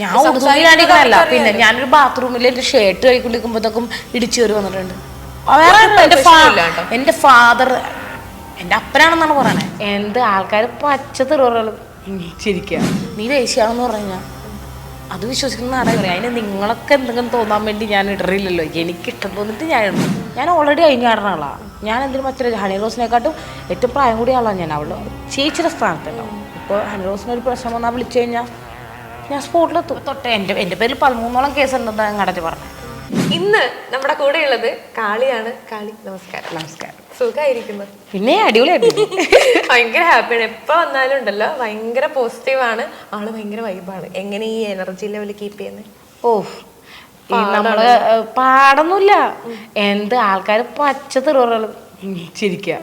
ഞാൻ ഉടുതുണിയിലാണ്ടിരിക്കണല്ല പിന്നെ ഞാനൊരു ബാത്റൂമിൽ എന്റെ ഷർട്ട് കഴിക്കൊണ്ടിരിക്കുമ്പോഴത്തേക്കും ഇടിച്ചു കയറി വന്നിട്ടുണ്ട്. വേറെ എന്റെ ഫാദർ എന്റെ അപ്പനാണെന്നാണ് പറയണേ. എന്ത് ആൾക്കാർ പച്ച ചിരിക്കുക നീ വേശ്യാണെന്ന് പറഞ്ഞ അത് വിശ്വസിക്കുന്ന ആരാ പറയാം അതിന് നിങ്ങളൊക്കെ എന്തെങ്കിലും തോന്നാൻ വേണ്ടി ഞാൻ ഇടറില്ലല്ലോ. എനിക്ക് ഇഷ്ടം തോന്നിട്ട് ഞാൻ ഞാൻ ഓൾറെഡി കഴിഞ്ഞാടുന്ന ആളാണ് ഞാൻ എന്തിനും മറ്റൊരു ഹണി റോസിനെക്കാട്ടും ഏറ്റവും പ്രായം കൂടിയ ആളാണ് ഞാൻ. അവൾ ചേച്ചിയുടെ സ്ഥാനത്തുണ്ടാവും ഇപ്പോൾ ഹണി റോസിന് ഒരു പ്രശ്നം വന്നാൽ വിളിച്ചു കഴിഞ്ഞാൽ ഞാൻ സ്പോട്ടിലെത്തും. തൊട്ടേ എന്റെ എന്റെ പേരിൽ പതിമൂന്നോളം കേസ് ഉണ്ടെന്ന് ഞാൻ പറഞ്ഞു. ഇന്ന് നമ്മുടെ കൂടെയുള്ളത് കാളിയാണ്. കാളി നമസ്കാരം. നമസ്കാരം. സുഖമായിരിക്കുന്നു പിന്നെ അടിപൊളിയായിട്ട് ഭയങ്കര ഹാപ്പിയാണ്. എപ്പോൾ വന്നാലും ഉണ്ടല്ലോ ഭയങ്കര പോസിറ്റീവാണ് ആണ്. ആൾ ഭയങ്കര വൈബാണ് എങ്ങനെ ഈ എനർജി ലെവൽ കീപ്പ് ചെയ്യുന്നത് ഓ ഈ നമ്മൾ പാടൊന്നുമില്ല. എന്ത് ആൾക്കാർ പച്ച തെറുകൾ ചിരിക്കുക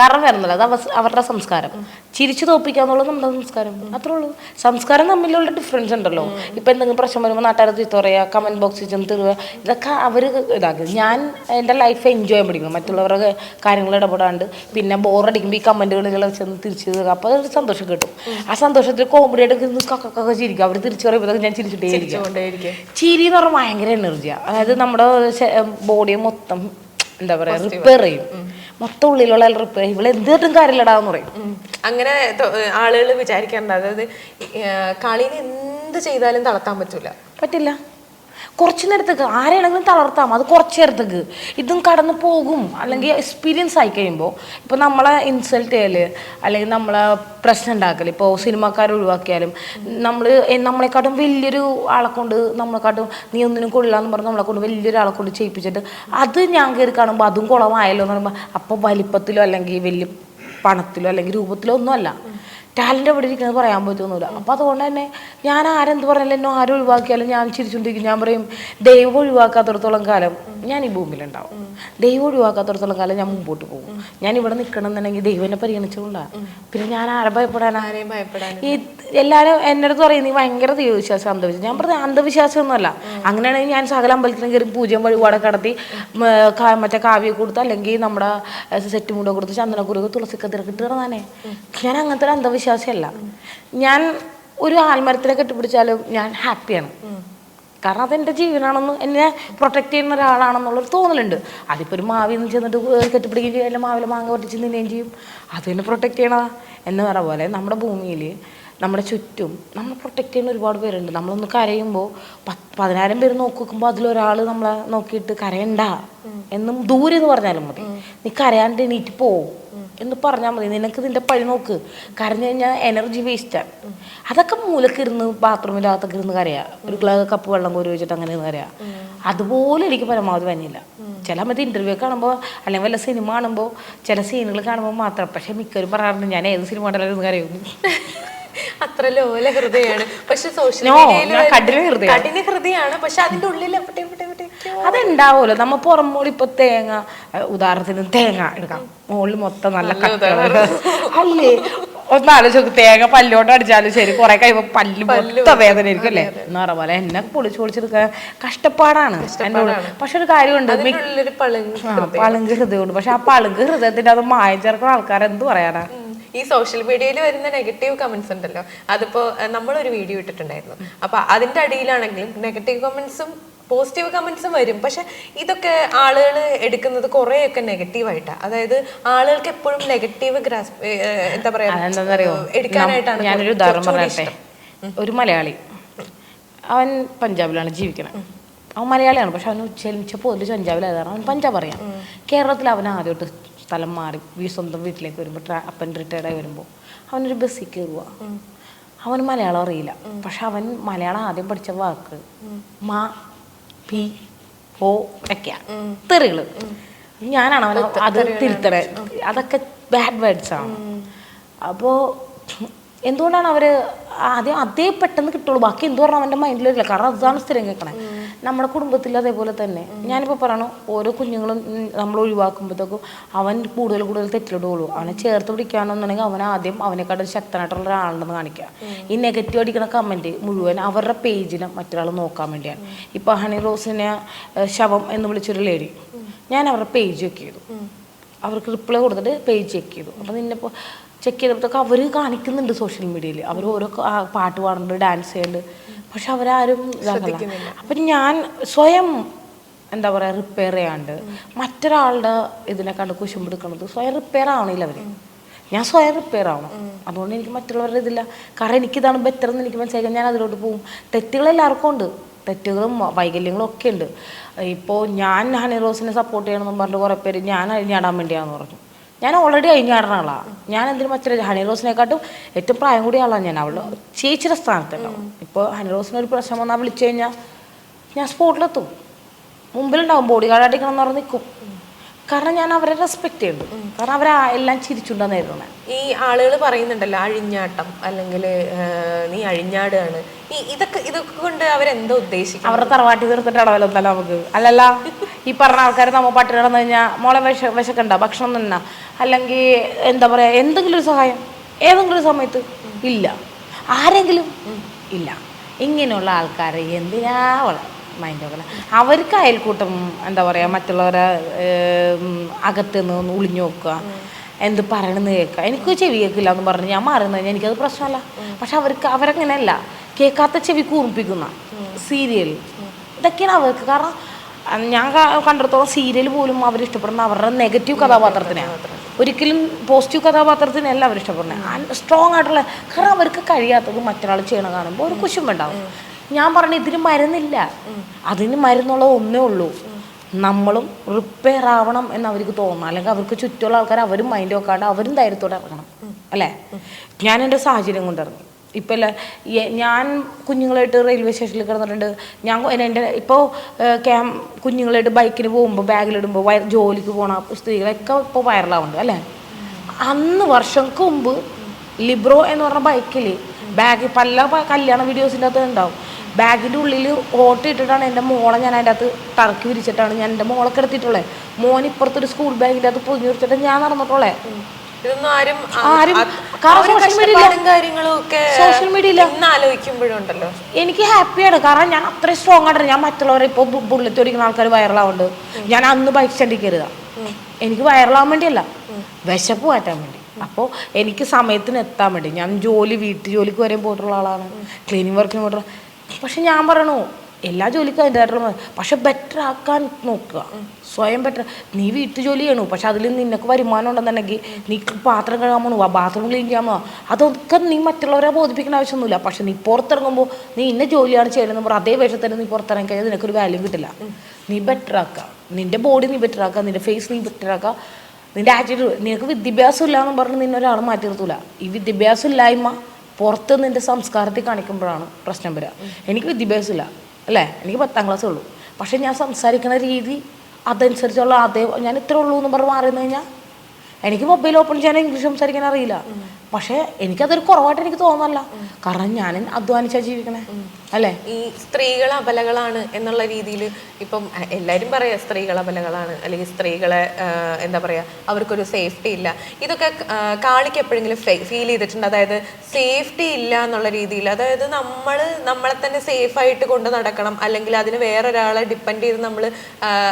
കാരണം വരുന്നില്ല. അത് അവരുടെ സംസ്കാരം. ചിരിച്ചു തോപ്പിക്കാന്നുള്ളത് നമ്മുടെ സംസ്കാരം. അത്രേ ഉള്ളൂ. സംസ്കാരം തമ്മിലുള്ള ഡിഫറൻസ് ഉണ്ടല്ലോ. ഇപ്പൊ എന്തെങ്കിലും പ്രശ്നം വരുമ്പോൾ നാട്ടുകാർ ചീത്ത പറയുക കമന്റ് ബോക്സിൽ ചെന്ന് തരുക ഇതൊക്കെ അവർ ഇതാക്കി. ഞാൻ എന്റെ ലൈഫ് എൻജോയ് ചെയ്യാൻ പഠിക്കണം മറ്റുള്ളവരുടെ കാര്യങ്ങൾ ഇടപെടാണ്ട് പിന്നെ ബോറടിക്കുമ്പോൾ ഈ കമന്റുകളിൽ ചെന്ന് തിരിച്ചു തരിക അപ്പോൾ അതൊരു സന്തോഷം കിട്ടും. ആ സന്തോഷത്തിൽ കോമഡി ആയിട്ട് ഇരുന്ന് കക്കൊക്കെ ചിരിക്കും. അവർ തിരിച്ചു പറയുമ്പോൾ ഞാൻ ചിരിച്ചിട്ടേ ചിരി എന്ന് പറഞ്ഞാൽ ഭയങ്കര എനർജിയാണ് അതായത് നമ്മുടെ ബോഡിയെ മൊത്തം എന്താ പറയുക റിപ്പയർ ചെയ്യും. മൊത്തം ഉള്ളിലുള്ള റിപ്പയർ ഇവിടെ എന്തിട്ടും കാര്യമില്ലടാന്ന് പറയും. അങ്ങനെ ആളുകൾ വിചാരിക്കാറുണ്ട്. അതായത് ഏർ, എന്ത് ചെയ്താലും തളർത്താൻ പറ്റൂല. പറ്റില്ല. കുറച്ച് നേരത്തേക്ക് ആരെയാണെങ്കിലും തളർത്താം. അത് കുറച്ച് നേരത്തേക്ക്. ഇതും കടന്നു പോകും. അല്ലെങ്കിൽ എക്സ്പീരിയൻസ് ആയി കഴിയുമ്പോൾ ഇപ്പോൾ നമ്മളെ ഇൻസൾട്ട് ചെയ്യൽ അല്ലെങ്കിൽ നമ്മളെ പ്രശ്നം ഉണ്ടാക്കൽ ഇപ്പോൾ സിനിമാക്കാരെ ഒഴിവാക്കിയാലും നമ്മൾ നമ്മളെക്കാട്ടും വലിയൊരു ആളെ കൊണ്ട് നമ്മളെക്കാട്ടും നീ ഒന്നിനും കൊള്ളില്ലാന്ന് പറഞ്ഞ് നമ്മളെ കൊണ്ട് വലിയൊരു ആളെ കൊണ്ട് ചെയ്യിപ്പിച്ചിട്ട് അത് ഞാൻ കയറി കാണുമ്പോൾ അതും കുളമായല്ലോ എന്ന് പറയുമ്പോൾ അപ്പോൾ വലിപ്പത്തിലോ അല്ലെങ്കിൽ വലിയ പണത്തിലോ അല്ലെങ്കിൽ രൂപത്തിലോ ഒന്നുമല്ല ടാലന്റ് എവിടെ ഇരിക്കുന്നത് പറയാൻ പറ്റുന്നില്ല അപ്പോൾ അതുകൊണ്ട് തന്നെ ഞാൻ ആരെന്ത് പറഞ്ഞാലും എന്നെ ആരും ഒഴിവാക്കിയാലും ഞാൻ ചിരിച്ചുകൊണ്ടിരിക്കും. ഞാൻ പറയും ദൈവം ഒഴിവാക്കാത്തടത്തോളം കാലം ഞാൻ ഈ ഭൂമിയിലുണ്ടാവും ദൈവം ഒഴിവാക്കാത്തടത്തോളം കാലം ഞാൻ മുമ്പോട്ട് പോകും. ഞാൻ ഇവിടെ നിൽക്കണം എന്നുണ്ടെങ്കിൽ ദൈവം എന്നെ പരിഗണിച്ചുകൊണ്ടാണ് പിന്നെ ഞാൻ ആരെ ഭയപ്പെടാനാ? ആരെയും ഭയപ്പെടാൻ ഈ എല്ലാവരും എന്റെ അടുത്ത് പറയും നീ ഭയങ്കര ദൈവവിശ്വാസം അന്ധവിശ്വാസം. ഞാൻ പറഞ്ഞ അന്ധവിശ്വാസമൊന്നുമല്ല. അങ്ങനെയാണെങ്കിൽ ഞാൻ സകല അമ്പലത്തിലും കയറി പൂജ്യം വഴിപാടെ കടത്തി മറ്റേ കാവ്യ കൊടുത്ത് അല്ലെങ്കിൽ നമ്മുടെ സെറ്റ് മുണ്ട കൊടുത്ത് ചന്ദനക്കുരുക്ക് തുളസിക്കത്തിരക്കിട്ട് കിടന്നാനേ ഞാൻ അങ്ങനത്തെ ഒരു അന്ധവിശ്വാസിയല്ല ഞാൻ ഒരു ആൽമരത്തിനെ കെട്ടിപ്പിടിച്ചാലും ഞാൻ ഹാപ്പിയാണ്. കാരണം അതെന്റെ ജീവനാണെന്ന് എന്നെ പ്രൊട്ടക്റ്റ് ചെയ്യുന്ന ഒരാളാണെന്നുള്ളൊരു തോന്നലുണ്ട്. അതിപ്പോൾ ഒരു മാവിൽ നിന്ന് ചെന്നിട്ട് കെട്ടിപ്പിടിക്കുകയും ചെയ്യും. അല്ലെങ്കിൽ മാവിലെ മാങ്ങ പൊട്ടിച്ച് നിന്നുകയും ചെയ്യും. അത് തന്നെ പ്രൊട്ടക്റ്റ് ചെയ്യണതാ. എന്ന് പറഞ്ഞ പോലെ നമ്മുടെ ഭൂമിയിൽ നമ്മുടെ ചുറ്റും നമ്മൾ പ്രൊട്ടക്റ്റ് ചെയ്യുന്ന ഒരുപാട് പേരുണ്ട്. നമ്മളൊന്ന് കരയുമ്പോൾ പത്ത് പതിനായിരം പേര് നോക്കി നോക്കുമ്പോൾ അതിലൊരാൾ നമ്മളെ നോക്കിയിട്ട് കരയണ്ട. എന്നും ദൂരെ എന്ന് പറഞ്ഞാലും മതി. നീ കരയാണ്ട് എണീറ്റ് പോവും എന്ന് പറഞ്ഞാൽ മതി. നിനക്ക് നിന്റെ പഴി നോക്ക്. കരഞ്ഞു കഴിഞ്ഞാൽ എനർജി വേസ്റ്റാണ് അതൊക്കെ മൂലക്കിരുന്ന് ബാത്റൂമിന്റെ അകത്തൊക്കെ ഇരുന്ന് കരയാ. ഒരു ഗ്ലാസ് കപ്പ് വെള്ളം കോരി വെച്ചിട്ട് അങ്ങനെ ഇരുന്ന് കരയാ. അതുപോലെ എനിക്ക് പരമാവധി വന്നില്ല ചില മറ്റേ ഇന്റർവ്യൂ കാണുമ്പോൾ അല്ലെങ്കിൽ വല്ല സിനിമ കാണുമ്പോൾ ചില സീനുകൾ കാണുമ്പോൾ മാത്രം. പക്ഷേ മിക്കവരും പറയാറുണ്ട് ഞാൻ ഏത് സിനിമ കണ്ടാലും ഇരുന്ന് കരയുന്നു അത്ര ലോല ഹൃദയാണ്. പക്ഷെ സോഷ്യൽ മീഡിയയിൽ കഠിന ഹൃദയമാണ് പക്ഷെ അതിന്റെ ഉള്ളിൽ എവിടെയൊക്കെയോ അതുണ്ടാവുമല്ലോ. നമ്മ പുറമോളി ഇപ്പൊ തേങ്ങ ഉദാഹരണത്തിന് തേങ്ങ എടുക്കാം. മുകളിൽ മൊത്തം നല്ല കട്ട അല്ലേ? ഒന്ന് ആലോചിച്ച് തേങ്ങ പല്ലോട്ട് അടിച്ചാലും ശരി കുറെ കഴിയുമ്പോ പല്ല് മൊത്ത വേദന ആയിരിക്കും അല്ലേ? എന്ന് പറഞ്ഞ പോലെ എന്നെ പൊളിച്ച് പൊളിച്ചെടുക്കാൻ കഷ്ടപ്പാടാണ്. എന്റെ ഉള്ളിൽ. പക്ഷെ ഒരു കാര്യമുണ്ട് പളുങ്ക് ഹൃദയമുണ്ട്. പക്ഷെ ആ പളുങ്ക് ഹൃദയത്തിന്റെ അത് മായം ചേർക്കുന്ന ആൾക്കാർ എന്ത് പറയാനാ? ഈ സോഷ്യൽ മീഡിയയിൽ വരുന്ന നെഗറ്റീവ് കമന്റ്സ് ഉണ്ടല്ലോ. അതിപ്പോ നമ്മളൊരു വീഡിയോ ഇട്ടിട്ടുണ്ടായിരുന്നു. അപ്പൊ അതിന്റെ അടിയിലാണെങ്കിലും നെഗറ്റീവ് കമന്റ്സും പോസിറ്റീവ് കമന്റ്സും വരും. പക്ഷെ ഇതൊക്കെ ആളുകൾ എടുക്കുന്നത് കുറേയൊക്കെ നെഗറ്റീവായിട്ടാണ് അതായത് ആളുകൾക്ക് എപ്പോഴും നെഗറ്റീവ് ഗ്രാസ് എന്താ പറയാ എടുക്കാനായിട്ടാണ് ഞാനൊരു ഉദാഹരണം പറയട്ടെ ഒരു മലയാളി. അവൻ പഞ്ചാബിലാണ് ജീവിക്കുന്നത് അവൻ മലയാളിയാണ്. പക്ഷെ അവന് ജനിച്ച പോലും പഞ്ചാബിലായതാണ്. അവൻ പഞ്ചാബ് അറിയാം. കേരളത്തിൽ അവൻ ആദ്യമായിട്ട് സ്ഥലം മാറി വീ- സ്വന്തം വീട്ടിലേക്ക് വരുമ്പോൾ അപ്പൻ റിട്ടയർഡായി വരുമ്പോൾ അവനൊരു ബസ്സിൽ കയറുക അവന് മലയാളം അറിയില്ല. പക്ഷെ അവൻ മലയാളം ആദ്യം പഠിച്ച വാക്ക് മാ പി ഓ ഒക്കെയാണ് തെറികൾ ഞാനാണ് അവനെ അത് തിരുത്തണേ. അതൊക്കെ ബാഡ് വേർഡ്സ് ആണ് അപ്പോൾ എന്തുകൊണ്ടാണ് അവർ ആദ്യം അതേ പെട്ടെന്ന് കിട്ടുള്ളൂ? ബാക്കി എന്ത് പറഞ്ഞാൽ അവന്റെ മൈൻഡിൽ വരില്ല. കാരണം അതാണ് സ്ഥിരം കേൾക്കണേ. നമ്മുടെ കുടുംബത്തിൽ അതേപോലെ തന്നെ. ഞാനിപ്പോൾ പറയണു ഓരോ കുഞ്ഞുങ്ങളും നമ്മൾ ഒഴിവാക്കുമ്പോഴത്തേക്കും അവൻ കൂടുതൽ കൂടുതൽ തെറ്റിലിടുകയുള്ളൂ. അവനെ ചേർത്ത് പിടിക്കുകയാണെന്നുണ്ടെങ്കിൽ അവൻ ആദ്യം അവനെക്കാട്ടും ശക്തനായിട്ടുള്ള ഒരാളുണ്ടെന്ന് കാണിക്കുക. ഈ നെഗറ്റീവ് അടിക്കുന്ന കമന്റ് മുഴുവൻ അവരുടെ പേജിനെ മറ്റൊരാൾ നോക്കാൻ വേണ്ടിയാണ്. ഇപ്പോൾ ഹണി റോസിനെ ശവം എന്ന് വിളിച്ചൊരു ലേഡി ഞാൻ അവരുടെ പേജ് ചെക്ക് ചെയ്തു. അവർക്ക് റിപ്ലൈ കൊടുത്തിട്ട് പേജ് ചെക്ക് ചെയ്തു. അപ്പോൾ നിന്നിപ്പോൾ ചെക്ക് ചെയ്തപ്പോഴത്തേക്ക് അവർ കാണിക്കുന്നുണ്ട് സോഷ്യൽ മീഡിയയിൽ അവർ ഓരോ പാട്ട് പാടുന്നുണ്ട് ഡാൻസ് ചെയ്യുന്നുണ്ട്. പക്ഷെ അവരാരും ഇതാക്കില്ല അപ്പം ഞാൻ സ്വയം എന്താ പറയുക റിപ്പയർ ചെയ്യാണ്ട് മറ്റൊരാളുടെ ഇതിനെ കണ്ട് കുശുമ്പെടുക്കണത് സ്വയം റിപ്പയർ ആവണില്ല അവർ ഞാൻ സ്വയം റിപ്പയർ ആവണം. അതുകൊണ്ട് എനിക്ക് മറ്റുള്ളവരുടെ ഇതില്ല. കാരണം എനിക്കിതാണ് ബെറ്റർ എന്ന് എനിക്ക് മനസ്സിലാക്കാൻ ഞാൻ അതിലോട്ട് പോകും തെറ്റുകൾ എല്ലാവർക്കും ഉണ്ട്. തെറ്റുകളും വൈകല്യങ്ങളും ഒക്കെ ഉണ്ട്. ഇപ്പോൾ ഞാൻ ഹണി റോസിനെ സപ്പോർട്ട് ചെയ്യണമെന്ന് പറഞ്ഞിട്ട് കുറേ പേര് ഞാൻ അഴിഞ്ഞാടാൻ വേണ്ടിയാണെന്ന് പറഞ്ഞു. ഞാൻ ഓൾറെഡി കഴിഞ്ഞാടുന്ന ആളാണ് ഞാൻ എന്തിനു മറ്റൊരു ഹണി റോസിനെക്കാട്ടും ഏറ്റവും പ്രായം കൂടിയ ആളാണ് ഞാൻ. അവൾ ചേച്ചിയുടെ സ്ഥാനത്തുണ്ടാവും ഇപ്പോൾ ഹണി റോസിന് ഒരു പ്രശ്നം വന്നാൽ വിളിച്ചു കഴിഞ്ഞാൽ ഞാൻ സ്പോട്ടിലെത്തും മുമ്പിലുണ്ടാവും ബോഡി ഗാർഡ് അടിക്കണം എന്ന് പറഞ്ഞ് നിൽക്കും കാരണം ഞാൻ അവരെ റെസ്പെക്ട് ചെയ്യുന്നു. കാരണം അവർ എല്ലാം ചിരിച്ചുണ്ടായിരുന്നു ഈ ആളുകൾ പറയുന്നുണ്ടല്ലോ അഴിഞ്ഞാട്ടം അല്ലെങ്കിൽ നീ അഴിഞ്ഞാടുകയാണ് ഈ ഇതൊക്കെ ഇതൊക്കെ കൊണ്ട് അവരെന്താ ഉദ്ദേശിക്കുന്നത്? അവരുടെ തറവാട്ടി തീർത്തിട്ട് അടവലൊന്നല്ല നമുക്ക്. അല്ലല്ല ഈ പറഞ്ഞ ആൾക്കാർ നമ്മൾ പട്ടി കിടന്നു കഴിഞ്ഞാൽ മോളെ വിശ വിശക്കണ്ട ഭക്ഷണം തന്ന. അല്ലെങ്കിൽ എന്താ പറയുക എന്തെങ്കിലും ഒരു സഹായം ഏതെങ്കിലും ഒരു സമയത്ത് ഇല്ല. ആരെങ്കിലും ഇല്ല. ഇങ്ങനെയുള്ള ആൾക്കാരെ എന്തിനാ മൈൻഡ് നോക്കണം അവർക്ക് അയൽക്കൂട്ടം എന്താ പറയുക മറ്റുള്ളവരെ അകത്ത് നിന്ന് ഒളിഞ്ഞു നോക്കുക. എന്ത് പറയണമെന്ന് കേൾക്കുക. എനിക്ക് ചെവി കേൾക്കില്ല എന്ന് പറഞ്ഞ് ഞാൻ മാറുന്നു കഴിഞ്ഞാൽ എനിക്കത് പ്രശ്നമല്ല. പക്ഷെ അവർക്ക് അവരങ്ങനെയല്ല. കേൾക്കാത്ത ചെവി കൂർപ്പിക്കുന്ന സീരിയൽ ഇതൊക്കെയാണ് അവർക്ക്. കാരണം ഞാൻ കണ്ടിടത്തോളം സീരിയൽ പോലും അവർ ഇഷ്ടപ്പെടുന്ന അവരുടെ നെഗറ്റീവ് കഥാപാത്രത്തിനെയാണ് ഒരിക്കലും പോസിറ്റീവ് കഥാപാത്രത്തിനല്ല അവർ ഇഷ്ടപ്പെടുന്നത്. സ്ട്രോങ് ആയിട്ടുള്ള കാരണം അവർക്ക് കഴിയാത്തത് മറ്റൊരാൾ ചെയ്യണ കാണുമ്പോൾ ഒരു കുശുമ്പുണ്ടാവും. ഞാൻ പറഞ്ഞു ഇതിന് മരുന്നില്ല. അതിന് മരുന്നുള്ള ഒന്നേ ഉള്ളൂ. നമ്മളും റിപ്പയർ ആവണം എന്ന് അവർക്ക് തോന്നണം അല്ലെങ്കിൽ അവർക്ക് ചുറ്റുമുള്ള ആൾക്കാർ അവരും മൈൻഡ് വെക്കാണ്ട് അവരും ധൈര്യത്തോടെ ഇറങ്ങണം. അല്ലേ? ഞാൻ എന്റെ സാഹചര്യം കൊണ്ടിറങ്ങി ഇപ്പം അല്ല ഞാൻ കുഞ്ഞുങ്ങളായിട്ട് റെയിൽവേ സ്റ്റേഷനിൽ കിടന്നിട്ടുണ്ട്. ഞാൻ എന്റെ ഇപ്പോൾ ക്യാം കുഞ്ഞുങ്ങളായിട്ട് ബൈക്കിന് പോകുമ്പോൾ ബാഗിലിടുമ്പോൾ വയ ജോലിക്ക് പോണ സ്ത്രീകളൊക്കെ ഇപ്പോൾ വൈറലാവുന്നുണ്ട് അല്ലേ? അന്ന് വർഷങ്ങൾക്ക് മുമ്പ് ലിബ്രോ എന്ന് പറഞ്ഞ ബൈക്കിൽ ബാഗ് പല കല്യാണ വീഡിയോസിന്റെ അകത്ത് ഉണ്ടാവും. ബാഗിന്റെ ഉള്ളിൽ ഓട്ട ഇട്ടിട്ടാണ് എന്റെ മോളെ ഞാൻ അതിന്റെ അകത്ത് തറക്കി വിരിച്ചിട്ടാണ് ഞാൻ എന്റെ മോളെ കിടത്തിയിട്ടുള്ളത്. മോൻ ഇപ്പുറത്തൊരു സ്കൂൾ ബാഗിന്റെ അകത്ത് പൊതിഞ്ഞു വെച്ചിട്ട് ഞാൻ നടന്നിട്ടുള്ളേ. ഇന്ന് ആലോചിക്കുമ്പോഴുണ്ടല്ലോ. എനിക്ക് ഹാപ്പിയാണ് കാരണം ഞാൻ അത്രയും സ്ട്രോങ് ആയിട്ട് ഞാൻ മറ്റുള്ളവരെ ഇപ്പോൾ ബുള്ളറ്റ് ഓടിക്കുന്ന ആൾക്കാർ വൈറലാവുന്നുണ്ട് ഞാൻ അന്ന് ബൈക്ക് സ്റ്റണ്ടി കയറുക എനിക്ക് വൈറലാവാൻ വേണ്ടിയല്ല. വിശപ്പ് മാറ്റാൻ വേണ്ടി. അപ്പോൾ എനിക്ക് സമയത്തിന് എത്താൻ വേണ്ടി. ഞാൻ ജോലി വീട്ടു ജോലിക്ക് വരെയും പോയിട്ടുള്ള ആളാണ്. ക്ലീനിങ് വർക്കിന് പോയിട്ടുള്ള പക്ഷെ ഞാൻ പറയണു എല്ലാ ജോലിക്കും അതിന്റെതായിട്ടുള്ള പക്ഷെ ബെറ്റർ ആക്കാൻ നോക്കുക. സ്വയം ബെറ്റർ നീ വീട്ടു ജോലി ചെയ്യണു പക്ഷെ അതിൽ നിനക്ക് വരുമാനം ഉണ്ടെന്നുണ്ടെങ്കിൽ നീ പാത്രം കഴുകാൻ പോണു ബാത്റൂം ക്ലീൻ ചെയ്യാൻ പോവാ അതൊക്കെ നീ മറ്റുള്ളവരെ ബോധിപ്പിക്കേണ്ട ആവശ്യമൊന്നുമില്ല. പക്ഷെ നീ പുറത്തിറങ്ങുമ്പോൾ നീ ഇന്ന ജോലിയാണ് ചെയ്യണമെന്ന് പറഞ്ഞാൽ അതേ വേഷത്തിൽ നീ പുറത്തിറങ്ങി കഴിഞ്ഞാൽ നിനക്കൊരു വാല്യൂ കിട്ടില്ല. നീ ബെറ്റർ ആക്കുക. നിന്റെ ബോഡി നീ ബെറ്റർ ആക്കുക. നിന്റെ ഫേസ് നീ ബെറ്റർ ആക്കുക. നിന്റെ ആറ്റിറ്റ്യൂഡ് നിനക്ക് വിദ്യാഭ്യാസം ഇല്ല എന്ന് പറഞ്ഞ് നിന്നൊരാൾ മാറ്റി നിർത്തൂല. ഈ വിദ്യാഭ്യാസം ഇല്ലായ്മ പുറത്ത് നിന്റെ സംസ്കാരത്തിൽ കാണിക്കുമ്പോഴാണ് പ്രശ്നം വരിക. എനിക്ക് വിദ്യാഭ്യാസം ഇല്ല അല്ലേ? എനിക്ക് പത്താം ക്ലാസ് ഉള്ളൂ. പക്ഷേ ഞാൻ സംസാരിക്കുന്ന രീതി അതനുസരിച്ചുള്ള അതേ ഞാൻ ഇത്രേ ഉള്ളൂ എന്ന് പറഞ്ഞ് മാറിയെന്ന് കഴിഞ്ഞാൽ എനിക്ക് മൊബൈൽ ഓപ്പൺ ചെയ്യാൻ ഇംഗ്ലീഷ് സംസാരിക്കാൻ അറിയില്ല. പക്ഷേ എനിക്കതൊരു കുറവായിട്ട് എനിക്ക് തോന്നല്ല കാരണം ഞാൻ അധ്വാനിച്ചാ ജീവിക്കണേ. അല്ലേ? ഈ സ്ത്രീകൾ അപലകളാണ് എന്നുള്ള രീതിയിൽ ഇപ്പം എല്ലാവരും പറയാ സ്ത്രീകൾ അബലകളാണ് അല്ലെങ്കിൽ സ്ത്രീകളെ എന്താ പറയാ അവർക്കൊരു സേഫ്റ്റി ഇല്ല. ഇതൊക്കെ കാളിക്ക് എപ്പോഴെങ്കിലും ഫീൽ ചെയ്തിട്ടുണ്ട്. അതായത് സേഫ്റ്റി ഇല്ല എന്നുള്ള രീതിയിൽ. അതായത് നമ്മൾ നമ്മളെ തന്നെ സേഫ് ആയിട്ട് കൊണ്ട് നടക്കണം. അല്ലെങ്കിൽ അതിന് വേറൊരാളെ ഡിപ്പെൻഡ് ചെയ്ത് നമ്മൾ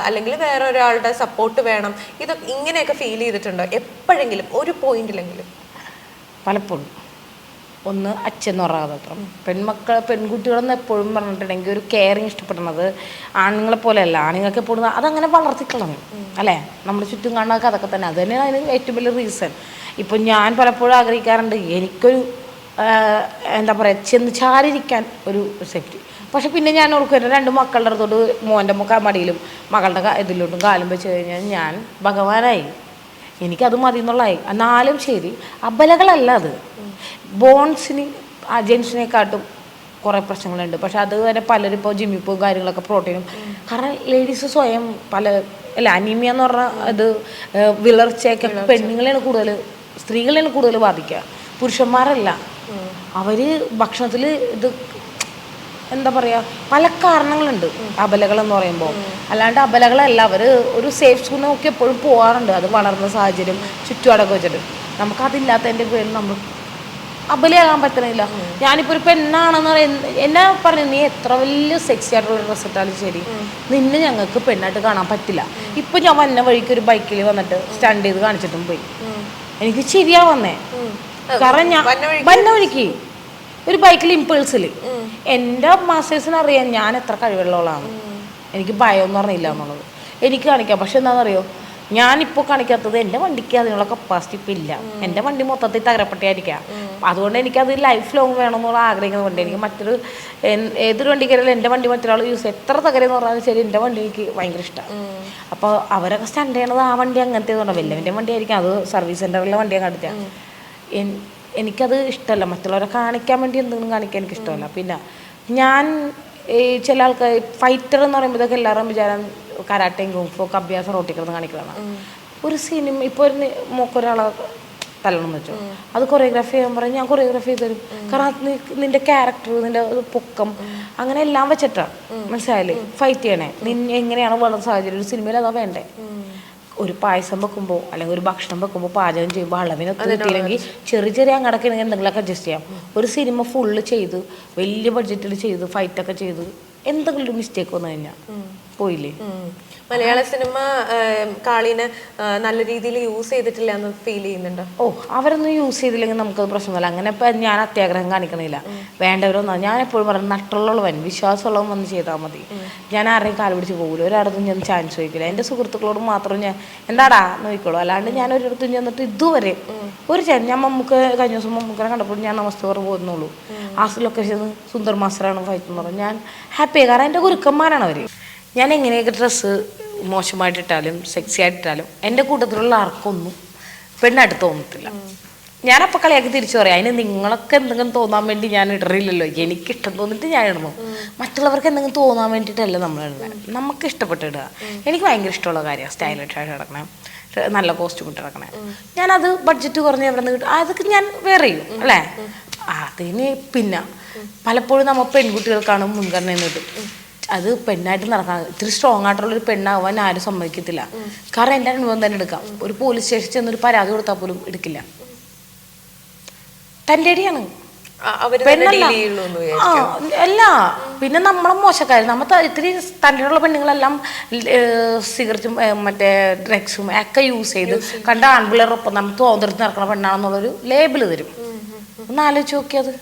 അല്ലെങ്കിൽ വേറൊരാളുടെ സപ്പോർട്ട് വേണം. ഇതൊക്കെ ഇങ്ങനെയൊക്കെ ഫീൽ ചെയ്തിട്ടുണ്ടോ? എപ്പോഴെങ്കിലും ഒരു പോയിന്റിലെങ്കിലും പലപ്പോഴും. ഒന്ന് അച്ഛൻ കഥാപാത്രം പെൺമക്കൾ പെൺകുട്ടികളെന്ന് എപ്പോഴും പറഞ്ഞിട്ടുണ്ടെങ്കിൽ ഒരു കെയറിങ് ഇഷ്ടപ്പെടുന്നത് ആണുങ്ങളെ പോലെയല്ല ആണുങ്ങൾക്ക് എപ്പോഴും അതങ്ങനെ വളർത്തിക്കളഞ്ഞു. അല്ലേ? നമ്മുടെ ചുറ്റും കാണുന്ന അതൊക്കെ തന്നെ. അത് തന്നെയാണ് അതിന് ഏറ്റവും വലിയ റീസൺ ഇപ്പം ഞാൻ പലപ്പോഴും ആഗ്രഹിക്കാറുണ്ട് എനിക്കൊരു എന്താ പറയുക ചെന്ന് ചാരിരിക്കാൻ ഒരു സെഫ്റ്റി പക്ഷെ പിന്നെ ഞാൻ ഓർക്കും രണ്ട് മക്കളുടെ അടുത്തോട്ട് മോന്റെ മടിയിലും മകളുടെ ഇതിലോട്ടും കാലും വെച്ച് കഴിഞ്ഞാൽ ഞാൻ ഭഗവാനായി. എനിക്കത് മതി എന്നുള്ളതായി എന്നാലും ശരി അബലകളല്ല അത്. ബോൺസിന് ജെൻസിനെക്കാട്ടും കുറേ പ്രശ്നങ്ങളുണ്ട്. പക്ഷെ അത് തന്നെ പലരും ഇപ്പോൾ ജിമ്മിപ്പും കാര്യങ്ങളൊക്കെ പ്രോട്ടീനും. കാരണം ലേഡീസ് സ്വയം പല അല്ല അനീമിയ എന്ന് പറഞ്ഞ ഇത് ഏഹ്, വിളർച്ചയൊക്കെ പെണ്ണുങ്ങളെയാണ് കൂടുതൽ സ്ത്രീകളെയാണ് കൂടുതൽ ബാധിക്കുക. പുരുഷന്മാരല്ല. അവർ ഭക്ഷണത്തിൽ ഇത് എന്താ പറയുക പല കാരണങ്ങളുണ്ട് അബലകൾ എന്ന് പറയുമ്പോൾ. അല്ലാണ്ട് അബലകളല്ല അവർ ഒരു സേഫ് സ്കൂളിനൊക്കെ നോക്കി എപ്പോഴും പോകാറുണ്ട് അത് വളർന്ന സാഹചര്യം ചുറ്റുപാടൊക്കെ വെച്ചിട്ട്. നമുക്കതില്ലാത്തതിന്റെ പേരിൽ നമ്മൾ അബലയാകാൻ പറ്റണില്ല. ഞാനിപ്പോൾ ഒരു പെണ്ണാണെന്ന് പറയുന്ന എന്നെ പറഞ്ഞു നീ എത്ര വലിയ സെക്സി ആയിട്ടുള്ള ഡ്രസ്സ് ഇട്ടാലും ശരി നിന്നെ ഞങ്ങൾക്ക് പെണ്ണായിട്ട് കാണാൻ പറ്റില്ല. ഇപ്പം ഞാൻ വന്ന വഴിക്ക് ഒരു ബൈക്കിൽ വന്നിട്ട് സ്റ്റാൻഡ് ചെയ്ത് കാണിച്ചിട്ടും പോയി. എനിക്ക് ശരിയാ വന്നേ. കാരണം ഞാൻ വന്ന വഴിക്ക്? ഒരു ബൈക്കിൽ ഇമ്പൾസിൽ എന്റെ മാസ്റ്റേഴ്സിന് അറിയാം ഞാൻ എത്ര കഴിവുള്ളവളാണ്. എനിക്ക് ഭയം എന്ന് പറഞ്ഞില്ല എന്നുള്ളത്. എനിക്ക് കാണിക്കാം. പക്ഷെ എന്താണെന്നറിയോ? ഞാനിപ്പോൾ കാണിക്കാത്തത് എന്റെ വണ്ടിക്ക് അതിനുള്ള കപ്പാസിറ്റി ഇപ്പം ഇല്ല. എന്റെ വണ്ടി മൊത്തത്തിൽ തകരപ്പെട്ടായിരിക്കാം അതുകൊണ്ട് എനിക്കത് ലൈഫ് ലോങ് വേണമെന്നുള്ള ആഗ്രഹിക്കുന്ന വണ്ടി. എനിക്ക് മറ്റൊരു ഏതൊരു വണ്ടി കയറിയാലും എന്റെ വണ്ടി മറ്റൊരാൾ യൂസ് എത്ര തകരെന്ന് പറഞ്ഞാലും ശരി എന്റെ വണ്ടി എനിക്ക് ഭയങ്കര ഇഷ്ടമാണ് അപ്പോൾ അവരൊക്കെ സ്റ്റണ്ട് ചെയ്യണത് ആ വണ്ടി അങ്ങനത്തെ വലിയ വലിയ വണ്ടി ആയിരിക്കും അത് സർവീസ് സെന്ററിലെ വണ്ടിയാണ് കാണിച്ചാൽ എൻ- എനിക്കത് ഇഷ്ടമല്ല. മറ്റുള്ളവരെ കാണിക്കാൻ വേണ്ടി എന്തെങ്കിലും കാണിക്കാൻ എനിക്ക് ഇഷ്ടമല്ല പിന്നെ ഞാൻ ഈ ചില ആൾക്കാർ ഫൈറ്റർ എന്ന് പറയുമ്പോഴത്തേക്ക് എല്ലാവരും വിചാരം കരാട്ടയും കുംഫൊക്കെ അഭ്യാസം റോട്ടിക്കുന്നത് കാണിക്കുന്നതാണ് ഒരു സിനിമ ഇപ്പോൾ ഒരു മൂക്കൊരാളെ തല്ലണം വെച്ചോ. അത് കൊറിയോഗ്രാഫി ചെയ്യാൻ പറയും. ഞാൻ കൊറിയോഗ്രാഫി ചെയ്ത് തരും. കാരണം അത് നിന്റെ ക്യാരക്ടർ നിന്റെ പൊക്കം അങ്ങനെ എല്ലാം വെച്ചിട്ടാണ് മനസ്സിലായില്ലേ? ഫൈറ്റ് ചെയ്യണേ. നിന്നെ എങ്ങനെയാണ് വേണ്ട സാഹചര്യം. ഒരു സിനിമയിൽ അതാ വേണ്ടേ. ഒരു പായസം വെക്കുമ്പോൾ അല്ലെങ്കിൽ ഒരു ഭക്ഷണം വെക്കുമ്പോൾ പാചകം ചെയ്യുമ്പോൾ അളവിനൊക്കെ കിട്ടിയില്ലെങ്കിൽ ചെറിയ ചെറിയ അങ്ങടൊക്കെ എന്തെങ്കിലുമൊക്കെ അഡ്ജസ്റ്റ് ചെയ്യാം. ഒരു സിനിമ ഫുള്ള് ചെയ്ത് വലിയ ബഡ്ജറ്റിൽ ചെയ്ത് ഫൈറ്റൊക്കെ ചെയ്ത് എന്തെങ്കിലും ഒരു മിസ്റ്റേക്ക് വന്നു കഴിഞ്ഞാൽ പോയില്ലേ. മലയാള സിനിമ കാളീനെ നല്ല രീതിയിൽ യൂസ് ചെയ്തിട്ടില്ല എന്ന് ഫീൽ ചെയ്യുന്നുണ്ടോ? ഓ അവരൊന്നും യൂസ് ചെയ്തില്ലെങ്കിൽ നമുക്കത് പ്രശ്നമല്ല. അങ്ങനെ ഇപ്പം ഞാൻ അത്യാഗ്രഹം കാണിക്കണില്ല. വേണ്ടവരൊന്നും ഞാൻ എപ്പോഴും പറയുന്നത് നട്ടുള്ളവൻ വിശ്വാസമുള്ളവൻ വന്ന് ചെയ്താൽ മതി. ഞാൻ ആരെയും കാൽ പിടിച്ച് പോകില്ല ഒരാടത്തും ഞാൻ ചാൻസ് ചോദിക്കില്ല. എന്റെ സുഹൃത്തുക്കളോട് മാത്രം ഞാൻ എന്താടാ? നോക്കിക്കോളൂ അല്ലാണ്ട് ഞാൻ ഒരിടത്തും ചെന്നിട്ട് ഇതുവരെ ഒരു ചാൻ ഞാൻ മമ്മൂക്ക് കഴിഞ്ഞ ദിവസം മമ്മൂക്കനെ കണ്ടപ്പോൾ ഞാൻ നമസ്തേ പറഞ്ഞു പോകുന്നുള്ളൂ ആ ലൊക്കേഷൻ സുന്ദർ മാസ്റ്ററാണ് ഫൈറ്റ് എന്ന് പറഞ്ഞു. ഞാൻ ഹാപ്പിയാണ് കാരണം എന്റെ ഗുരുക്കന്മാരാണ് അവർ ഞാൻ എങ്ങനെയൊക്കെ ഡ്രസ്സ് മോശമായിട്ടിട്ടാലും സെക്സി ആയിട്ടിട്ടാലും എന്റെ കൂട്ടത്തിലുള്ള ആർക്കൊന്നും പെണ്ണായിട്ട് തോന്നത്തില്ല. ഞാനപ്പോൾ കളിയാക്കി തിരിച്ചു പറയാം. അതിന് നിങ്ങളൊക്കെ എന്തെങ്കിലും തോന്നാൻ വേണ്ടി ഞാൻ ഇടറില്ലല്ലോ. എനിക്ക് ഇഷ്ടം തോന്നിട്ട് ഞാൻ ഇടണം മറ്റുള്ളവർക്ക് എന്തെങ്കിലും തോന്നാൻ വേണ്ടിയിട്ടല്ല നമ്മൾ ഇടുന്നത് നമുക്ക് ഇഷ്ടപ്പെട്ട് ഇടുക എനിക്ക് ഭയങ്കര ഇഷ്ടമുള്ള കാര്യമാണ്. സ്റ്റൈലിഷ് ഇടക്കണേ കിടക്കണേ നല്ല കോസ്റ്റ്യൂം ഇട്ട് കിടക്കണേ ഞാനത് ബഡ്ജറ്റ് കുറഞ്ഞ് എവിടെ നിന്ന് കിട്ടും? അതൊക്കെ ഞാൻ വേറെ ചെയ്യും അല്ലേ? അതിന് പിന്നെ പലപ്പോഴും നമ്മൾ പെൺകുട്ടികൾക്കാണ് മുൻഗണന എന്നിട്ട് അത് പെണ്ണായിട്ട് നടക്കാൻ ഇത്തിരി സ്ട്രോങ് ആയിട്ടുള്ള ഒരു പെണ്ണാവാൻ ആരും സമ്മതിക്കത്തില്ല. കാരണം എന്റെ അനുഭവം തന്നെ എടുക്കാം. ഒരു പോലീസ് സ്റ്റേഷനിൽ ചെന്നൊരു പരാതി കൊടുത്താൽ പോലും എടുക്കില്ല. തന്റെ അടിയാണ്. പെണ്ണല്ല. ആ അല്ല. പിന്നെ നമ്മളെ മോശക്കാര്. നമ്മൾ ഇത്തിരി തന്നെയുള്ള പെണ്ണുങ്ങളെല്ലാം സിഗരറ്റും മറ്റേ ഡ്രഗ്സും ഒക്കെ യൂസ് ചെയ്ത് കണ്ട ആൺപിള്ളേരൊപ്പം നമ്മൾ തോന്നിട്ട് നടക്കുന്ന പെണ്ണാണെന്നുള്ളൊരു ലേബിൾ തരും. ഒന്ന് ആലോചിച്ച് നോക്കിയത്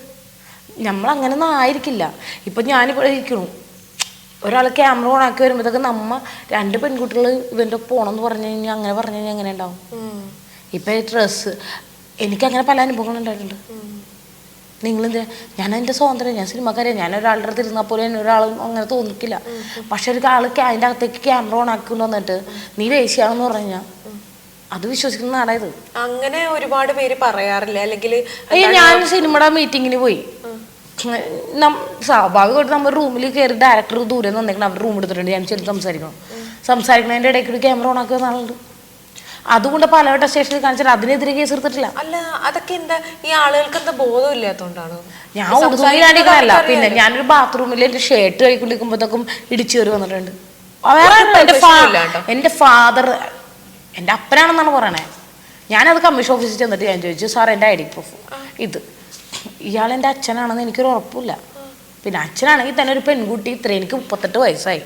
നമ്മൾ അങ്ങനെയൊന്നും ആയിരിക്കില്ല. ഇപ്പം ഞാനിപ്പോൾ ഇരിക്കണു ഒരാൾ ക്യാമറ ഓൺ ആക്കി വരുമ്പോഴത്തേക്ക് നമ്മ രണ്ട് പെൺകുട്ടികൾ ഇവന്റെ പോണെന്ന് പറഞ്ഞു കഴിഞ്ഞാൽ അങ്ങനെ പറഞ്ഞു കഴിഞ്ഞാൽ എങ്ങനെ ഉണ്ടാവും? ഇപ്പം ഡ്രസ് എനിക്ക് അങ്ങനെ പല അനുഭവങ്ങളും ഉണ്ടായിട്ടുണ്ട്. നിങ്ങളെന്തിനാ? ഞാൻ എന്റെ സ്വാതന്ത്ര്യം ഞാൻ സിനിമക്കാരെ ഞാൻ ഒരാളുടെ അടുത്ത് ഇരുന്നാൽ പോലും എന്നെ ഒരാളും അങ്ങനെ തോന്നിക്കില്ല. പക്ഷെ ഒരു ആൾ അതിന്റെ അകത്തേക്ക് ക്യാമറ ഓൺ ആക്കി വന്നിട്ട് നീ വേശ്യാണെന്ന് പറഞ്ഞാൽ അത് വിശ്വസിക്കുന്ന ആളായത് അങ്ങനെ ഒരുപാട് പേര് പറയാറില്ല. അല്ലെങ്കിൽ ഞാൻ സിനിമയുടെ മീറ്റിങ്ങിന് പോയി. സ്വാഭാവികമായിട്ട് നമ്മൾ റൂമിൽ കയറി ഡയറക്ടർ ദൂരെ നിന്നേക്കണം. അവർ റൂം എടുത്തിട്ടുണ്ട്. ഞാൻ ചെന്ന് സംസാരിക്കണം. സംസാരിക്കുന്നതിന്റെ ഇടയ്ക്ക് ഒരു ക്യാമറ ഓൺ ആക്കുക ആളുണ്ട് അതുകൊണ്ട് പലവട്ട സ്റ്റേഷനിൽ കാണിച്ചാൽ അതിനെതിരെ കേസ് എടുത്തിട്ടില്ല. അല്ല അതൊക്കെ എന്താ? ഈ ആളുകൾക്ക് എന്താ ബോധം ഇല്ലാത്തതുകൊണ്ടാണ് ഞാൻ പിന്നെ ഞാനൊരു ബാത്റൂമിൽ എന്റെ ഷർട്ട് കഴിക്കൊണ്ടിരിക്കുമ്പോഴത്തേക്കും ഇടിച്ചു കയറി വന്നിട്ടുണ്ട്. എന്റെ ഫാദർ എന്റെ അപ്പനാണെന്നാണ് പറയണേ. ഞാനത് കമ്മീഷൻ ഓഫീസിൽ ചെന്നിട്ട് ഞാൻ ചോദിച്ചു സാർ എന്റെ ഐ ഡി പ്രൂഫ് ഇത്. ഇയാൾ എന്റെ അച്ഛനാണെന്ന് എനിക്കൊരു ഉറപ്പില്ല. പിന്നെ അച്ഛനാണെങ്കിൽ തന്നെ ഒരു പെൺകുട്ടി ഇത്ര എനിക്ക് മുപ്പത്തെട്ട് വയസ്സായി.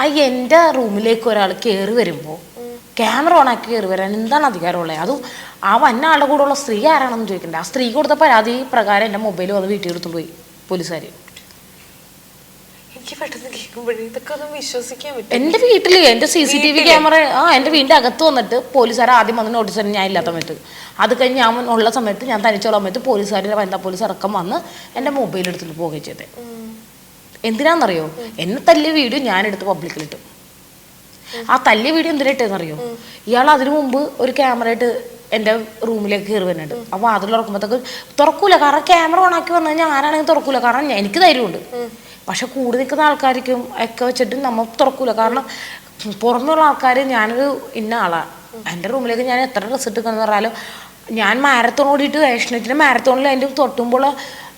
ആ എന്റെ റൂമിലേക്ക് ഒരാൾ കയറി വരുമ്പോൾ ക്യാമറ ഓണാക്കി കയറി വരാൻ എന്താണ് അധികാരമുള്ളത് അതും ആ വന്ന ആളുടെ കൂടെയുള്ള സ്ത്രീ ആരാണെന്ന് ചോദിക്കണ്ടേ. ആ സ്ത്രീ കൊടുത്ത പരാതി പ്രകാരം എന്റെ മൊബൈലും അത് വീട്ടിൽ എടുത്തുകൊണ്ട് പോയി. പോലീസുകാർ എനിക്ക് പെട്ടെന്ന് കേൾക്കുമ്പോഴേ ഇതൊക്കെ ഒന്നും വിശ്വസിക്കാൻ പറ്റും എന്റെ വീട്ടിൽ എന്റെ C C T V camera ആ എന്റെ വീടിന്റെ അകത്ത് വന്നിട്ട് പോലീസുകാർ ആദ്യം വന്ന് നോട്ടീസ് തന്നെ ഞാൻ ഇല്ലാത്ത സമയത്ത്. അത് കഴിഞ്ഞ് ഞാൻ ഉള്ള സമയത്ത് ഞാൻ തനിച്ചുള്ള സമയത്ത് പോലീസുകാരുടെ വനിതാ പോലീസ് അടക്കം വന്ന് എന്റെ മൊബൈൽ എടുത്തിട്ട് പോകുകയും ചെയ്തത് എന്തിനാണെന്നറിയോ എന്നെ തല്ലിയ വീഡിയോ ഞാൻ എടുത്ത് പബ്ലിക്കിലിട്ടു ആ തല്ലിയ വീഡിയോ എന്തിനായിട്ടെന്നറിയോ ഇയാൾ അതിനു മുമ്പ് ഒരു ക്യാമറ ആയിട്ട് എന്റെ റൂമിലേക്ക് കയറി വരുന്നുണ്ട്. ആ അതിൽ തുറക്കുമ്പോഴത്തേക്ക് തുറക്കൂല. കാരണം ക്യാമറ ഓണാക്കി വന്നു കഴിഞ്ഞാൽ ആരാണെങ്കിൽ തുറക്കൂല. കാരണം എനിക്ക് ധൈര്യമുണ്ട്. പക്ഷെ കൂടി നിൽക്കുന്ന ആൾക്കാർക്കും ഒക്കെ വെച്ചിട്ട് നമ്മൾ തുറക്കൂല. കാരണം പുറമെയുള്ള ആൾക്കാർ ഞാനൊരു ഇന്ന ആളാണ് എന്റെ റൂമിലേക്ക് ഞാൻ എത്ര ഡ്രസ്സ് ഇട്ടിരിക്കുന്നു പറഞ്ഞാലും ഞാൻ മാരത്തോൺ ഓടിയിട്ട് ഏഷ്യനെറ്റിന്റെ മാരത്തോണിൽ അതിന്റെ തൊട്ടുമ്പോൾ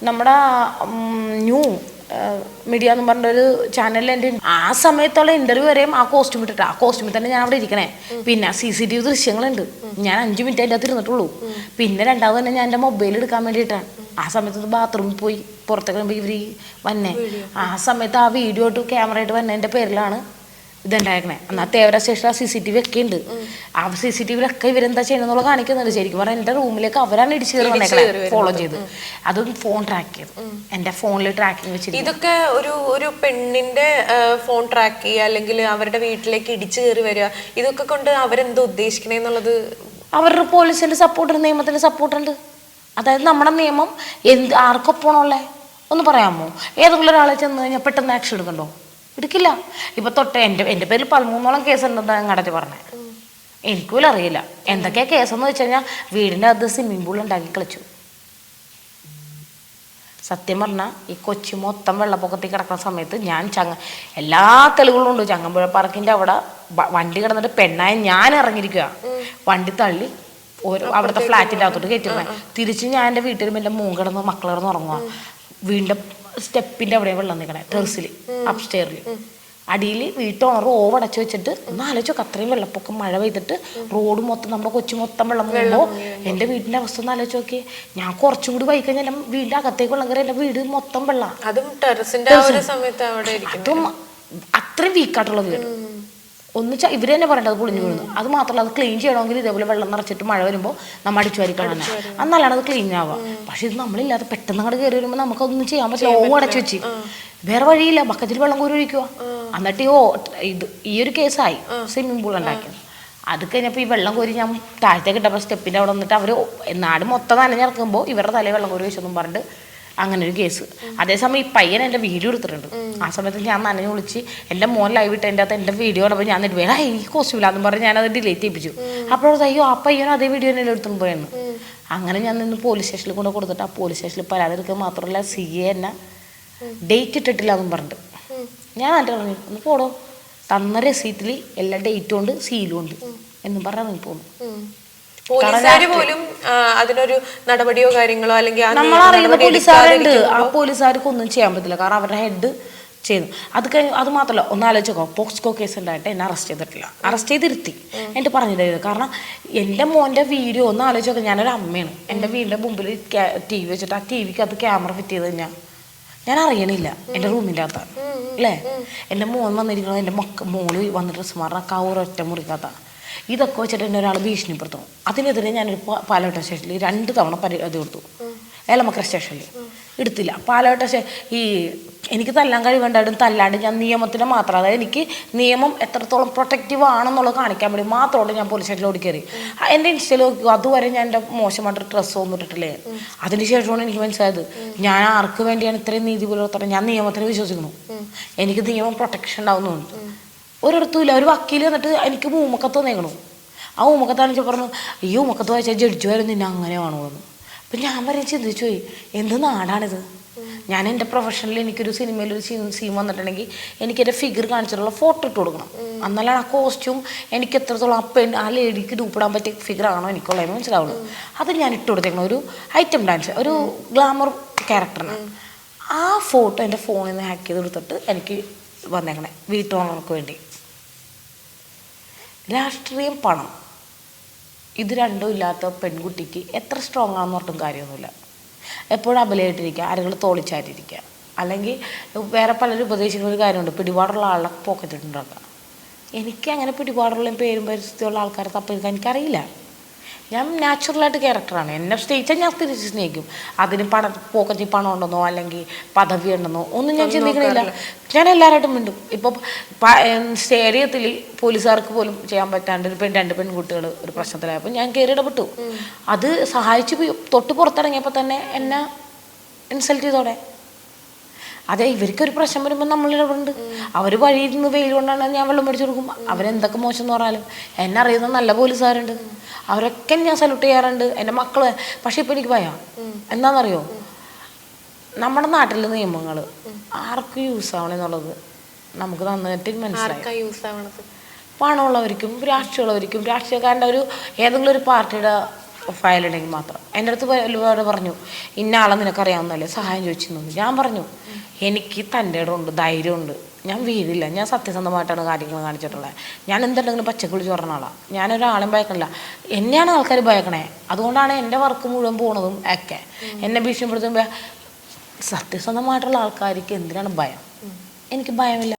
നമ്മുടെ ന്യൂ മീഡിയ എന്ന് പറഞ്ഞൊരു ചാനലിൽ എന്റെ ആ സമയത്തുള്ള ഇന്റർവ്യൂ വരെയും ആ കോസ്റ്റ്യൂം ഇട്ടിട്ട്. ആ കോസ്റ്റ്യൂമിൽ തന്നെ ഞാൻ അവിടെ ഇരിക്കണേ. പിന്നെ സി സി ടി വി ദൃശ്യങ്ങളുണ്ട്. ഞാൻ അഞ്ച് മിനിറ്റ് അതിന്റെ അകത്ത് ഇരുന്നിട്ടുള്ളൂ. പിന്നെ രണ്ടാമത് തന്നെ ഞാൻ എന്റെ മൊബൈൽ എടുക്കാൻ വേണ്ടിയിട്ടാണ്. ആ സമയത്ത് ബാത്റൂമിൽ പോയി പുറത്തേക്ക് ഇവർ വന്നേ. ആ സമയത്ത് ആ വീഡിയോ ആയിട്ട് ക്യാമറ ആയിട്ട് വന്നതിന്റെ പേരിലാണ് ഇതുണ്ടാക്കണേ എന്നാൽ Thevara station C C T V ഒക്കെ ഉണ്ട് ആ സി സി ടി വിയിലൊക്കെ ഇവരെന്താ ചെയ്യണമെന്നുള്ള കാണിക്കുന്നുണ്ട്. ശരിക്കും പറഞ്ഞാൽ എന്റെ റൂമിലേക്ക് അവരാണ് ഇടിച്ചു കയറി വന്നേക്കണേ. ഫോളോ ചെയ്ത്. അതും ഫോൺ ട്രാക്ക് ചെയ്തു. എന്റെ ഫോണിൽ ട്രാക്കിംഗ് വെച്ചിട്ട് ഇതൊക്കെ ഒരു ഒരു പെണ്ണിന്റെ ഫോൺ ട്രാക്ക് ചെയ്യുക അല്ലെങ്കിൽ അവരുടെ വീട്ടിലേക്ക് ഇടിച്ചു കയറി വരിക ഇതൊക്കെ കൊണ്ട് അവരെന്തോ ഉദ്ദേശിക്കണേന്നുള്ളത്? അവരുടെ പോലീസിന്റെ സപ്പോർട്ട് നിയമത്തിന്റെ സപ്പോർട്ടുണ്ട് അതായത് നമ്മുടെ നിയമം എന്ത് ആർക്കൊപ്പമാണുള്ളേ ഒന്ന് പറയാമോ? ഏതെങ്കിലും ഒരാളെ ചെന്ന് കഴിഞ്ഞാൽ പെട്ടെന്ന് ആക്ഷൻ എടുക്കണ്ടോ? എടുക്കില്ല. ഇപ്പൊ തൊട്ട് എന്റെ എന്റെ പേരിൽ പതിമൂന്നോളം കേസ് ഉണ്ടെന്ന് കടത്തി പറഞ്ഞേ. എനിക്ക് അറിയില്ല. എന്തൊക്കെയാ കേസെന്ന് വെച്ച് കഴിഞ്ഞാൽ വീടിന്റെ അത് സ്വിമ്മിംഗ് പൂൾ ഉണ്ടാക്കി കളിച്ചു. സത്യം പറഞ്ഞാൽ ഈ കൊച്ചി മൊത്തം വെള്ളപ്പൊക്കത്തിൽ കിടക്കുന്ന സമയത്ത് ഞാൻ ചങ്ങ എല്ലാ തെളിവുകളും ഉണ്ട്. ചങ്ങമ്പുഴ പാർക്കിന്റെ അവിടെ വണ്ടി കിടന്നിട്ട് പെണ്ണായ ഞാൻ ഇറങ്ങിയിരിക്കുക വണ്ടി തള്ളി ഓരോ അവിടുത്തെ ഫ്ലാറ്റിന്റെ അകത്തോട്ട് കയറ്റി തിരിച്ച് ഞാൻ എന്റെ വീട്ടിൽ എന്റെ മൂൻ കിടന്ന് മക്കൾ കിടന്ന് ഉറങ്ങുക വീടിന്റെ സ്റ്റെപ്പിന്റെ അവിടെ വെള്ളം നിൽക്കണേ ടെറസിൽ അപ്സ്റ്റെയറിൽ അടിയിൽ വീട്ടോണർ ഓവ് അടച്ചു വെച്ചിട്ട് ഒന്ന് ആലോചിച്ചോ അത്രയും വെള്ളപ്പൊക്കം മഴ പെയ്തിട്ട് റോഡ് മൊത്തം നമ്മുടെ കൊച്ചു മൊത്തം വെള്ളം വീഴുമ്പോൾ എന്റെ വീടിന്റെ അവസ്ഥ ഒന്ന് ആലോചിച്ച് നോക്കിയേ. ഞാൻ കുറച്ചും കൂടി വൈകി കഴിഞ്ഞാൽ വീടിന്റെ അകത്തേക്ക് വെള്ളം കയറി എന്റെ വീട് മൊത്തം വെള്ളം. അതും ടെറസിന്റെ അതും അത്രയും വീക്കായിട്ടുള്ള വീട്. ഒന്ന് ഇവർ തന്നെ പറയേണ്ടത് പൊളിഞ്ഞു വീഴുന്നു. അത് മാത്രമല്ല അത് ക്ലീൻ ചെയ്യണമെങ്കിൽ ഇതേപോലെ വെള്ളം നിറച്ചിട്ട് മഴ വരുമ്പോൾ നമ്മൾ അടിച്ചു വാരി എന്നാലാണ് അത് ക്ലീൻ ആവുക. പക്ഷെ ഇത് നമ്മളില്ലാതെ പെട്ടെന്ന് അങ്ങോട്ട് കയറി വരുമ്പോൾ നമുക്കൊന്നും ചെയ്യാൻ പറ്റില്ല. ഓ അടച്ചു വെച്ച്. വേറെ വഴിയില്ല. ബക്കറ്റിൽ വെള്ളം കോരി ഒഴിക്കുക. എന്നിട്ട് ഈ ഓ ഇത് ഈ ഒരു കേസായി. സ്വിമ്മിംഗ് പൂൾ ഉണ്ടാക്കിയത്. അത് കഴിഞ്ഞപ്പോൾ ഈ വെള്ളം കോരി ഞാൻ താഴത്തേക്ക് ഇട്ടപ്പോൾ സ്റ്റെപ്പിന്റെ അവിടെ വന്നിട്ട് അവർ നാട് മൊത്തം നനഞ്ഞിറക്കുമ്പോൾ ഇവരുടെ തലയിൽ വെള്ളം കോരി വെച്ചൊന്നും പറഞ്ഞിട്ട് അങ്ങനെ ഒരു കേസ്. അതേസമയം ഈ പയ്യൻ എന്റെ വീഡിയോ എടുത്തിട്ടുണ്ട്. ആ സമയത്ത് ഞാൻ നനഞ്ഞു വിളിച്ച് എന്റെ മോൻ ലൈവ് ഇട്ട് എന്റെ അകത്ത് എന്റെ വീഡിയോ കണ്ടപ്പോൾ ഞാൻ എന്നിട്ട് എനിക്ക് ഈ കോസ്റ്റ്യൂമില്ലാന്ന് പറഞ്ഞ് ഞാനത് ഡിലേറ്റ് ചെയ്യിപ്പിച്ചു. അപ്പോൾ അയ്യോ ആ പയ്യൻ അതേ വീഡിയോ തന്നെ എടുത്തുകൊണ്ട് പോയെന്ന് അങ്ങനെ ഞാൻ നിന്ന് പോലീസ് സ്റ്റേഷനിൽ കൊണ്ട് കൊടുത്തിട്ട് ആ പോലീസ് സ്റ്റേഷനിൽ പരാതി എടുക്കുക മാത്രമല്ല സി എ എന്നെ ഡേറ്റ് ഇട്ടിട്ടില്ല എന്നും പറഞ്ഞിട്ട്. ഞാൻ എന്റെ പറഞ്ഞു ഒന്ന് പോടോ. തന്ന രസീറ്റിൽ എല്ലാ ഡേറ്റും ഉണ്ട് സീലും ഉണ്ട്. എന്നും പറഞ്ഞാൽ പോന്നു പോലീസുകാര് പോലും അതിനൊരു നടപടിയോ കാര്യങ്ങളോ അല്ലെങ്കിൽ നടപടി പോലീസുകാരുണ്ട് ആ പോലീസുകാർക്ക് ഒന്നും ചെയ്യാൻ പറ്റില്ല. കാരണം അവരുടെ ഹെഡ് ചെയ്യുന്നു. അത് കഴിഞ്ഞ് അത് മാത്രമല്ല ഒന്ന് ആലോചിച്ചോ പോക്സ്കോ കേസ് ഉണ്ടായിട്ട് എന്നെ അറസ്റ്റ് ചെയ്തിട്ടില്ല. അറസ്റ്റ് ചെയ്തിരുത്തി. എന്നിട്ട് പറഞ്ഞിട്ട് കാരണം എന്റെ മോന്റെ വീഡിയോ ഒന്ന് ആലോചിച്ചോക്കെ. ഞാനൊരു അമ്മയാണ്. എന്റെ വീടിന്റെ മുമ്പിൽ ടി വി വെച്ചിട്ട് ആ ടി വിക്ക് അത് ക്യാമറ ഫിറ്റ് ചെയ്ത് ഞാൻ ഞാൻ അറിയണില്ല. എന്റെ റൂമിന്റെ അകത്താണ് അല്ലേ എന്റെ മോൻ വന്നിരിക്കുന്നത് എന്റെ മക്ക മോൾ വന്ന് ഡ്രസ്സ് മാറണം. കവർ ഒറ്റ മുറിക്കകത്താണ് ഇതൊക്കെ വെച്ചിട്ട് എന്നെ ഒരാൾ ഭീഷണിപ്പെടുത്തും. അതിനെതിരെ ഞാനൊരു പാലോട്ട സ്റ്റേഷനിൽ രണ്ട് തവണ പരി ഇത് കൊടുത്തു. ഏലമക്കര സ്റ്റേഷനിൽ എടുത്തില്ല. പാലോട്ട ഈ എനിക്ക് തല്ലാൻ കഴിവുണ്ടായിട്ടും തല്ലാണ്ട് ഞാൻ നിയമത്തിന് മാത്രം അതായത് എനിക്ക് നിയമം എത്രത്തോളം പ്രൊട്ടക്റ്റീവ് ആണെന്നുള്ളത് കാണിക്കാൻ വേണ്ടി മാത്രമാണ് ഞാൻ പോലീസ് സ്റ്റേഷനിൽ ഓടി കയറി എന്റെ ഇൻസ്റ്റയിൽ അതുവരെ ഞാൻ എന്റെ മോശമായിട്ട് ഡ്രസ്സ് ഒന്നും ഇട്ടിട്ടില്ലേ? അതിന് ശേഷമാണ് എനിക്ക് മനസ്സിലായത്. ഞാൻ ആർക്ക് വേണ്ടിയാണ് ഇത്രയും നീതി പുലർത്തണം ഞാൻ നിയമത്തിന് വിശ്വസിക്കുന്നു. എനിക്ക് നിയമം പ്രൊട്ടക്ഷൻ ഉണ്ടാവുന്നുണ്ട്. ഒരിടത്തും ഇല്ല. ഒരു വക്കീൽ എന്നിട്ട് എനിക്ക് മൂമക്കത്ത് നീങ്ങണു ആ ഊമക്കത്താണെന്ന് പറഞ്ഞു അയ്യോ ഊമക്കത്ത് വായിച്ചാൽ വരെ നിന്നെ അങ്ങനെ വേണമെന്ന് അപ്പം ഞാൻ വരെ ചിന്തിച്ചു പോയി എന്ത് നാടാണിത്? ഞാൻ എന്റെ പ്രൊഫഷനിൽ എനിക്കൊരു സിനിമയിൽ ഒരു സീൻ സീൻ വന്നിട്ടുണ്ടെങ്കിൽ എനിക്ക് എന്റെ ഫിഗർ കാണിച്ചിട്ടുള്ള ഫോട്ടോ ഇട്ട് കൊടുക്കണം. എന്നാലാണ് ആ കോസ്റ്റ്യൂം എനിക്ക് എത്രത്തോളം അപ്പ ആ ലേഡിക്ക് ഡൂപ്പിടാൻ പറ്റിയ ഫിഗർ ആണോ എനിക്കുള്ളതെന്ന് മനസ്സിലാവുള്ളൂ. അത് ഞാൻ ഇട്ട് കൊടുത്തേക്കണം. ഒരു ഐറ്റം ഡാൻസ് ഒരു ഗ്ലാമർ ക്യാരക്ടറിന് ആ ഫോട്ടോ എന്റെ ഫോണിൽ നിന്ന് ഹാക്ക് ചെയ്ത് കൊടുത്തിട്ട് എനിക്ക് വന്നേക്കണേ വീട്ടോണർക്ക് വേണ്ടി. രാഷ്ട്രീയം പണം. ഇത് രണ്ടും ഇല്ലാത്ത പെൺകുട്ടിക്ക് എത്ര സ്ട്രോങ് ആണെന്ന് പറഞ്ഞിട്ടും കാര്യമൊന്നുമില്ല. എപ്പോഴും അബലയായിട്ടിരിക്കുക ആരെങ്കിലും തോളിച്ചായിട്ടിരിക്കുക അല്ലെങ്കിൽ വേറെ പലരും ഉപദേശിക്കുന്ന ഒരു കാര്യമുണ്ട് പിടിപാടുള്ള ആളെ പോക്കറ്റിട്ടുണ്ടാക്കുക എനിക്ക് അങ്ങനെ പിടിപാടുള്ള പേരും പരിസ്ഥിതിയുള്ള ആൾക്കാരെ തപ്പിയെടുക്കാൻ എനിക്കറിയില്ല. ഞാൻ നാച്ചുറലായിട്ട് ക്യാരക്ടറാണ് എന്നെ സ്നേഹിച്ചാൽ ഞാൻ തിരിച്ച് സ്നേഹിക്കും. അതിന് പണ പോക്കറ്റിൽ പണം ഉണ്ടെന്നോ അല്ലെങ്കിൽ പദവി ഉണ്ടെന്നോ ഒന്നും ഞാൻ ചിന്തിക്കണില്ല. ഞാൻ എല്ലാവരായിട്ടും മിണ്ടും. ഇപ്പോൾ സ്റ്റേഡിയത്തിൽ പോലീസുകാർക്ക് പോലും ചെയ്യാൻ പറ്റാണ്ട് ഒരു പെൺ രണ്ട് പെൺകുട്ടികൾ ഒരു പ്രശ്നത്തിലായപ്പോൾ ഞാൻ കയറി ഇടപെട്ടു. അത് സഹായിച്ചു തൊട്ട് പുറത്തിറങ്ങിയപ്പോൾ തന്നെ എന്നെ ഇൻസൾട്ട് ചെയ്തോടെ. അതെ ഇവർക്കൊരു പ്രശ്നം വരുമ്പോൾ നമ്മൾ ഇടപെടുന്നുണ്ട് അവർ വഴിയിൽ നിന്ന് വെയിൽ കൊണ്ടാണ് ഞാൻ വെള്ളം മേടിച്ചു കൊടുക്കും. അവരെന്തൊക്കെ മോശം എന്ന് പറഞ്ഞാലും എന്നെ അറിയുന്ന നല്ല പോലീസുകാരുണ്ട്. അവരൊക്കെ ഞാൻ സല്യൂട്ട് ചെയ്യാറുണ്ട്. എന്റെ മക്കൾ. പക്ഷെ ഇപ്പം എനിക്ക് ഭയം എന്താണെന്നറിയോ നമ്മുടെ നാട്ടിലെ നിയമങ്ങൾ ആർക്ക് യൂസ് ആവണം എന്നുള്ളത് നമുക്ക് നന്നായിട്ട് മനസ്സിലായി. പണമുള്ളവർക്കും രാഷ്ട്രീയമുള്ളവർക്കും രാഷ്ട്രീയക്കാരന്റെ ഒരു ഏതെങ്കിലും ഒരു പാർട്ടിയുടെ ഫയൽ ഉണ്ടെങ്കിൽ മാത്രം. എന്റെ അടുത്ത് ഒരുപാട് പറഞ്ഞു ഇന്ന ആളെ നിനക്കറിയാവുന്നല്ലേ സഹായം ചോദിച്ചിരുന്നു. ഞാൻ പറഞ്ഞു എനിക്ക് തന്റെ ഇടമുണ്ട് ധൈര്യമുണ്ട്. ഞാൻ വീഴില്ല ഞാൻ സത്യസന്ധമായിട്ടാണ് കാര്യങ്ങൾ കാണിച്ചിട്ടുള്ളത്. ഞാൻ എന്തുണ്ടെങ്കിലും പച്ചക്കുളി പറഞ്ഞ ആളാണ് ഞാനൊരാളും ഭയക്കണില്ല. എന്നെയാണ് ആൾക്കാർ ഭയക്കണേ. അതുകൊണ്ടാണ് എന്റെ വർക്ക് മുഴുവൻ പോണതും ഒക്കെ. എന്നെ ഭീഷണിപ്പെടുത്തുമ്പോൾ സത്യസന്ധമായിട്ടുള്ള ആൾക്കാർക്ക് എന്തിനാണ് ഭയം? എനിക്ക് ഭയമില്ല.